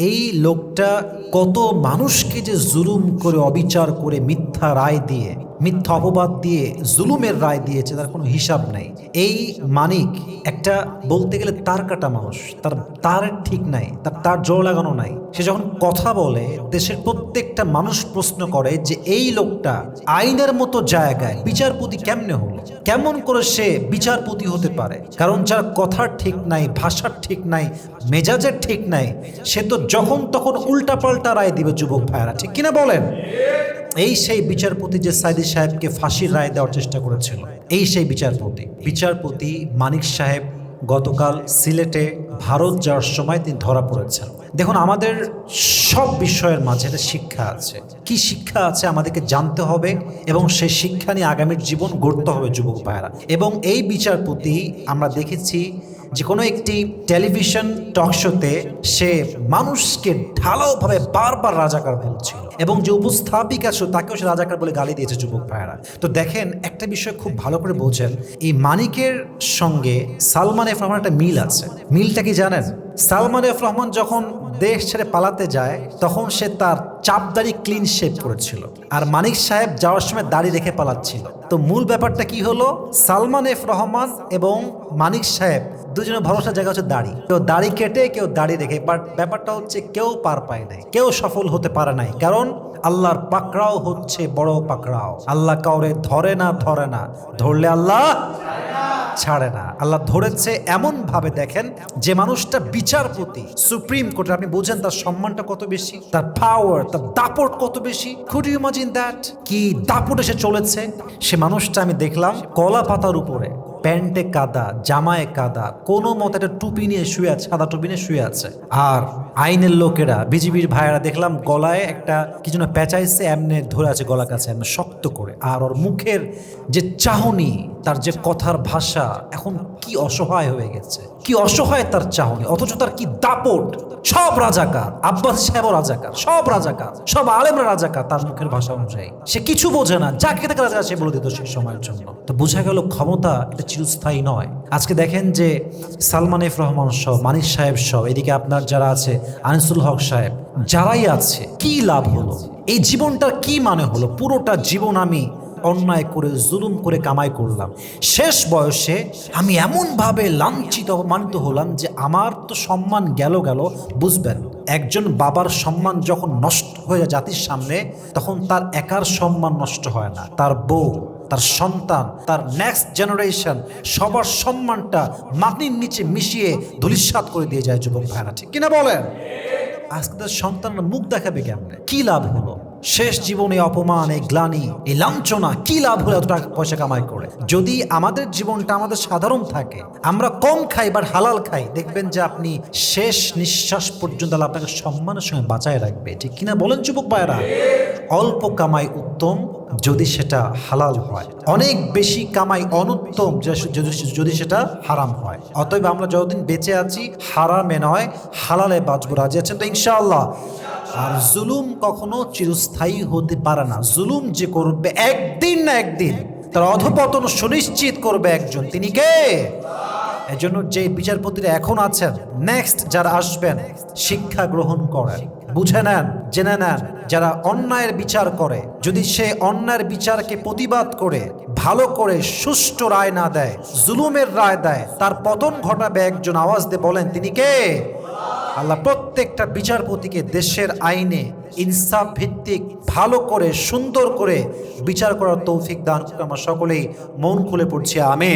এই লোকটা কত মানুষকে যে জুলুম করে অবিচার করে মিথ্যা রায় দিয়ে মিথ্যা অপবাদ দিয়ে জুলুমের রায় দিয়েছে, তার কোনো হিসাব নেই। এই মানিক একটা বলতে গেলে তার কাটা মানুষ, তার তার ঠিক নাই, তার তার জোর লাগানো নাই। সে যখন কথা বলে, দেশের প্রত্যেকটা মানুষ প্রশ্ন করে যে এই লোকটা আইনের মতো জায়গায় বিচারপতি কেমনে হলো? কেমন করে সে বিচারপতি হতে পারে? কারণ যার কথার ঠিক নাই, ভাষার ঠিক নাই, মেজাজের ঠিক নাই, সে তো যখন তখন উল্টাপাল্টা রায় দিবে যুবক ভাইরা ঠিক কিনা বলেন? এই সেই বিচারপতি যে সাইদি সাহেবকে ফাঁসির রায় দেওয়ার চেষ্টা করেছিল, এই সেই বিচারপতি। বিচারপতি মানিক সাহেব গতকাল সিলেটে ভারত যাওয়ার সময় তিনি ধরা পড়েছেন। দেখুন, আমাদের সব বিষয়ের মাঝে একটা শিক্ষা আছে। কি শিক্ষা আছে আমাদেরকে জানতে হবে এবং সেই শিক্ষা নিয়ে আগামীর জীবন গড়তে হবে যুবক ভাইয়েরা। এবং এই বিচারপতি আমরা দেখেছি যে কোনো একটি টেলিভিশন টক শোতে সে মানুষকে ঢালাওভাবে বারবার রাজাকার বলছিল। এবং যে উপস্থাপিকা ছিল, তাকেও সে রাজাকার বলে গালি দিয়েছে যুবক ভাইয়েরা। তো দেখেন, একটা বিষয় খুব ভালো করে বোঝেন। এই মানিকের সঙ্গে সালমান এফ রহমান একটা মিল আছে। মিলটা কি জানেন? সালমান এফ রহমান যখন দেশ ছেড়ে পালাতে যায়, তখন সে তার চাপদাড়ি ক্লিন শেপ করেছিল আর মানিক সাহেব যাওয়ার সময় দাড়ি রেখে পালাচ্ছিল। তো মূল ব্যাপারটা কি হলো? সালমান এফ রহমান এবং মানিক সাহেব দুজনের ভরসার জায়গা হচ্ছে দাড়ি। কেউ দাড়ি কেটে, কেউ দাড়ি রেখে। বাট ব্যাপারটা হচ্ছে কেউ পার পায় নাই। কেউ সফল হতে পারে নাই। কারণ আল্লাহর পাকড়াও হচ্ছে বড় পাকড়াও। আল্লাহ কাউরে ধরে না ধরে না। ধরলে আল্লাহ ছাড়ে না। আল্লাহ ধরেছে এমন ভাবে দেখেন যে মানুষটা বিচারপতি। সুপ্রিম কোর্টে আপনি বুঝেন তার সম্মানটা কত বেশি? তার পাওয়ার তার দাপট কত বেশি? খুড ইউ ইমাজিন দ্যাট কি দাপট এসে চলেছে? সে মানুষটা আমি দেখলাম কলা পাতার উপরে। প্যান্টে কাদা, জামায় কাদা, কোনো মতে একটা টুপি নিয়ে শুয়ে আছে, সাদা টুপি নিয়ে শুয়ে আছে। আর আইনের লোকেরা, বিজিবির ভাইয়েরা দেখলাম গলায় একটা কিছু না পেঁচাইছে এমনি ধরে আছে গলা কাছে, এমনি শক্ত করে। আর ওর মুখের যে চাহনি, তার যে কথার ভাষা, এখন কি অসহায় হয়ে গেছে। কি অসহায় তার চাহনি, অথচ তার কি দাপট। সব রাজাকার, আব্বাস সাহেবও রাজাকার, সব রাজাকার, সব আলেমরা রাজাকার তার মুখের ভাষা অনুযায়ী। সে কিছু বোঝে না, যাকে তাকে রাজা সে বলে দিত সেই সময়ের জন্য। তো বোঝা গেল ক্ষমতা এটা চিরস্থায়ী নয়। আজকে দেখেন যে সালমান এফ রহমান সহ, মানিক সাহেব সহ, এদিকে আপনার যারা আছে, আনিসুল হক সাহেব, যারাই আছে, কি লাভ হলো? এই জীবনটার কি মানে হলো? পুরোটা জীবন আমি অন্যায় করে, জুলুম করে কামাই করলাম। শেষ বয়সে আমি এমনভাবে লাঞ্ছিত, অপমানিত হলাম যে আমার তো সম্মান গেল গেল, বুঝবেন, একজন বাবার সম্মান যখন নষ্ট হয়ে যায় জাতির সামনে, তখন তার একার সম্মান নষ্ট হয় না। তার বউ তার সন্তান, তার নেক্সট জেনারেশন সবার সম্মানটা মাটির নিচে মিশিয়ে ধুলিস্বাদ করে দিয়ে যায় যুবক ভাইরা, ঠিক কিনা বলেন? আজকে তার সন্তানরা মুখ দেখাবে কেমনে? কি লাভ হলো? শেষ জীবনে অপমান, এই গ্লানি, এই লাঞ্ছনা, কি লাভ হলো এত টাকা পয়সা কামাই করে? যদি আমাদের জীবনটা আমাদের সাধারণ থাকে, আমরা কম খাই বা হালাল খাই, দেখবেন যে আপনি শেষ নিঃশ্বাস পর্যন্ত আপনাকে সম্মানের সঙ্গে বাঁচায় রাখবে, ঠিক কিনা বলেন যুবক ভাইরা? অল্প কামাই উত্তম যদি সেটা হালাল হয়। অনেক বেশি কামাই অনুত্তম যদি সেটা হারাম হয়। অতএব আমরা যতদিন বেঁচে আছি, হারামে নয়, হালালে বাঁচবো, রাজি আছেন তো ইনশাআল্লাহ? আর জুলুম কখনো চিরস্থায়ী হতে পারে না। জুলুম যে করবে একদিন না একদিন, তার অধপতন সুনিশ্চিত করবে একজন। তিনি কে? এজন্য যে বিচারপতিরা এখন আছেন নেক্সট যারা আসবেন, শিক্ষা গ্রহণ করেন। বুঝে নেন, জেনে নেন, যারা অন্যায়ের বিচার করে, যদি সে অন্যায়ের বিচারকে প্রতিবাদ করে, ভালো করে সুষ্ঠু রায় না দেয়, জুলুমের রায় দেয়, তার পতন ঘটাবে একজন আওয়াজ দিয়ে বলেন, তিনি কে? আল্লাহ প্রত্যেকটা বিচারপতিকে দেশের আইনে ইনসাফ ভিত্তিক ভালো করে, সুন্দর করে বিচার করার তৌফিক দান আমরা সকলেই মন খুলে পড়ছি, আমিন।